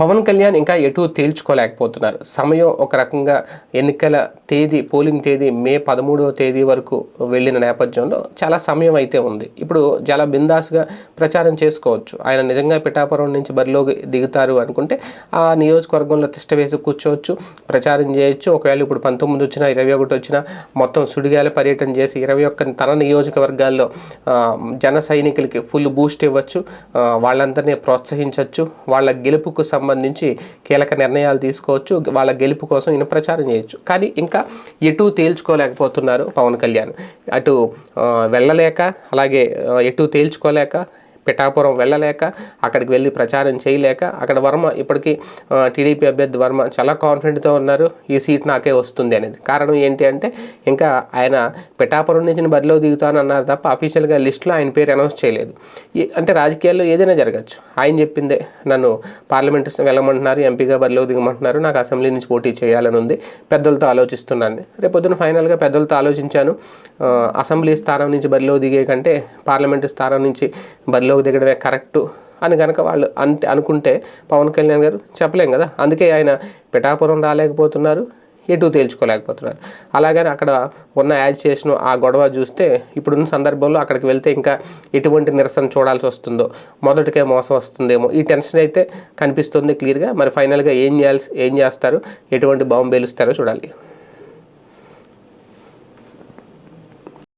పవన్ కళ్యాణ్ ఇంకా ఎటు తేల్చుకోలేకపోతున్నారు. సమయం ఒక రకంగా ఎన్నికల తేదీ పోలింగ్ తేదీ మే పదమూడవ తేదీ వరకు వెళ్ళిన నేపథ్యంలో చాలా సమయం అయితే ఉంది. ఇప్పుడు చాలా బిందాస్గా ప్రచారం చేసుకోవచ్చు. ఆయన నిజంగా పిఠాపురం నుంచి బరిలో దిగుతారు అనుకుంటే ఆ నియోజకవర్గంలో తిష్ట వేసి కూర్చోవచ్చు ప్రచారం చేయొచ్చు. ఒకవేళ ఇప్పుడు పంతొమ్మిది వచ్చినా ఇరవై ఒకటి వచ్చినా మొత్తం సుడిగాల పర్యటన చేసి ఇరవై ఒక్క తన నియోజకవర్గాల్లో జన సైనికులకి ఫుల్ బూస్ట్ ఇవ్వచ్చు. వాళ్ళందరినీ ప్రోత్సహించవచ్చు వాళ్ళ గెలుపుకు సంబంధించి సంబంధించి కీలక నిర్ణయాలు తీసుకోవచ్చు వాళ్ళ గెలుపు కోసం ఈయన ప్రచారం చేయొచ్చు. కానీ ఇంకా ఎటు తేల్చుకోలేకపోతున్నారు పవన్ కళ్యాణ్. అటు వెళ్ళలేక అలాగే ఎటు తేల్చుకోలేక పిఠాపురం వెళ్ళలేక అక్కడికి వెళ్ళి ప్రచారం చేయలేక అక్కడ వర్మ ఇప్పటికీ టీడీపీ అభ్యర్థి వర్మ చాలా కాన్ఫిడెంట్తో ఉన్నారు ఈ సీట్ నాకే వస్తుంది అనేది. కారణం ఏంటి అంటే ఇంకా ఆయన పిఠాపురం నుంచి బదిలో బరిలో దిగుతాను అన్నారు తప్ప అఫీషియల్గా లిస్ట్లో ఆయన పేరు అనౌన్స్ చేయలేదు. ఈ- అంటే రాజకీయాల్లో ఏదైనా జరగచ్చు. ఆయన చెప్పిందే నన్ను పార్లమెంట్ వెళ్ళమంటున్నారు ఎంపీగా బరిలో దిగమంటున్నారు నాకు అసెంబ్లీ నుంచి పోటీ చేయాలని ఉంది పెద్దలతో ఆలోచిస్తున్నాను. రేపొద్దున ఫైనల్గా పెద్దలతో ఆలోచించాను. అసెంబ్లీ స్థానం నుంచి బరిలో దిగే కంటే పార్లమెంటు స్థానం నుంచి ఉద్యోగ దిగడమే కరెక్టు అని కనుక వాళ్ళు అంతే అనుకుంటే పవన్ కళ్యాణ్ గారు చెప్పలేం కదా. అందుకే ఆయన పిఠాపురం రాలేకపోతున్నారు ఎటు తేల్చుకోలేకపోతున్నారు. అలాగని అక్కడ ఉన్న యాజిటేషన్ ఆ గొడవ చూస్తే ఇప్పుడున్న సందర్భంలో అక్కడికి వెళ్తే ఇంకా ఎటువంటి నిరసన చూడాల్సి వస్తుందో మొదటికే మోసం వస్తుందేమో ఈ టెన్షన్ అయితే కనిపిస్తుంది క్లియర్గా మరి ఫైనల్గా ఏం చేయాల్సి ఏం చేస్తారు ఎటువంటి బాంబు పేలుస్తారో చూడాలి.